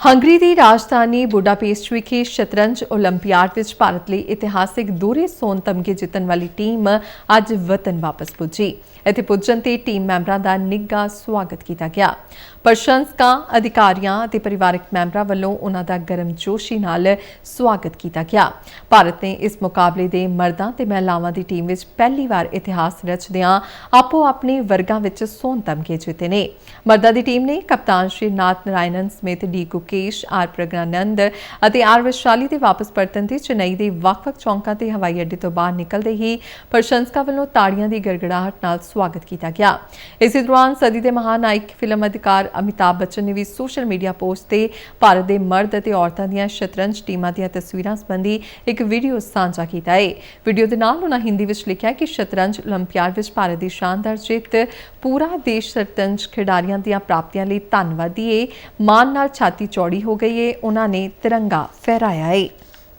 Hungary ਦੀ ਰਾਜਧਾਨੀ Budapest ਵਿਖੇ ਸ਼ਤਰੰਜ olympiad ਵਿੱਚ ਭਾਰਤ ਲਈ ਇਤਿਹਾਸਿਕ ਦੋਹਰੇ ਸੋਨ ਤਮਗੇ ਜਿੱਤਣ ਵਾਲੀ ਟੀਮ ਅੱਜ ਵਤਨ ਵਾਪਸ ਪੁੱਜੀ। ਇੱਥੇ ਪੁੱਜਣ ਤੇ ਟੀਮ ਮੈਂਬਰਾਂ ਦਾ ਨਿੱਘਾ ਸਵਾਗਤ ਕੀਤਾ ਗਿਆ। ਪ੍ਰਸ਼ੰਸਕਾਂ, ਅਧਿਕਾਰੀਆਂ ਅਤੇ ਪਰਿਵਾਰਕ ਮੈਂਬਰਾਂ ਵੱਲੋਂ ਉਹਨਾਂ ਦਾ ਗਰਮਜੋਸ਼ੀ ਨਾਲ ਸਵਾਗਤ ਕੀਤਾ ਗਿਆ। ਭਾਰਤ ਨੇ ਇਸ ਮੁਕਾਬਲੇ ਦੇ ਮਰਦਾਂ ਤੇ ਮਹਿਲਾਵਾਂ ਦੀ ਟੀਮ ਵਿੱਚ ਪਹਿਲੀ ਵਾਰ ਇਤਿਹਾਸ ਰਚਦਿਆਂ ਆਪੋ ਆਪਣੇ ਵਰਗਾਂ ਵਿੱਚ ਸੋਨ ਤਮਗੇ ਜਿੱਤੇ ਨੇ। ਮਰਦਾਂ ਦੀ ਟੀਮ ਨੇ ਕਪਤਾਨ ਸ਼੍ਰੀ ਨਾਥ ਨਰਾਇਣਨ ਸਮੇਤ ਡੀ ਗੁਕੇਸ਼ ਆਰ ਪ੍ਰਗਨਾਨੰਦ ਅਤੇ ਆਰ ਵਿਸ਼ਾਲੀ ਦੇ ਵਾਪਸ ਪਰਤਣ ਤੇ ਚੇਨਈ ਦੇ ਵੱਖ-ਵੱਖ ਚੌਂਕਾਂ ਤੇ ਹਵਾਈ ਅੱਡੇ ਤੋਂ ਬਾਹਰ ਨਿਕਲਦੇ ਹੀ ਪ੍ਰਸ਼ੰਸਕਾਂ ਵੱਲੋਂ ਤਾੜੀਆਂ ਦੀ ਗੜਗੜਾਹਟ ਨਾਲ ਸਵਾਗਤ ਕੀਤਾ ਗਿਆ। ਇਸੇ ਦੌਰਾਨ ਸਦੀ ਦੇ ਮਹਾਨਾਇਕ, ਫਿਲਮ ਅਧਿਕਾਰ ਅਮਿਤਾਭ ਬੱਚਨ ਨੇ ਵੀ ਸੋਸ਼ਲ ਮੀਡੀਆ ਪੋਸਟ ਤੇ ਭਾਰਤ ਦੇ ਮਰਦ ਅਤੇ ਔਰਤਾਂ ਦੀਆਂ ਸ਼ਤਰੰਜ ਟੀਮਾਂ ਦੀਆਂ ਤਸਵੀਰਾਂ ਸੰਬੰਧੀ ਇੱਕ ਵੀਡੀਓ ਸਾਂਝਾ ਕੀਤਾ ਹੈ ਵੀਡੀਓ ਦੇ ਨਾਲ ਉਹਨਾਂ ਹਿੰਦੀ ਵਿੱਚ ਲਿਖਿਆ ਕਿ ਸ਼ਤਰੰਜ ਓਲੰਪੀਆਡ ਵਿੱਚ ਭਾਰਤ ਦੀ ਸ਼ਾਨਦਾਰ ਜਿੱਤ ਪੂਰਾ ਦੇਸ਼ ਸ਼ਤਰੰਜ ਖਿਡਾਰੀਆਂ ਦੀਆਂ ਪ੍ਰਾਪਤੀਆਂ ਲਈ ਧੰਨਵਾਦੀ ਹੈ ਮਾਨ ਨਾਲ ਛਾਤੀ ਚੌੜੀ ਹੋ ਗਈ ਏ ਉਹਨਾਂ ਨੇ ਤਿਰੰਗਾ ਫਹਿਰਾਇਆ ਏ।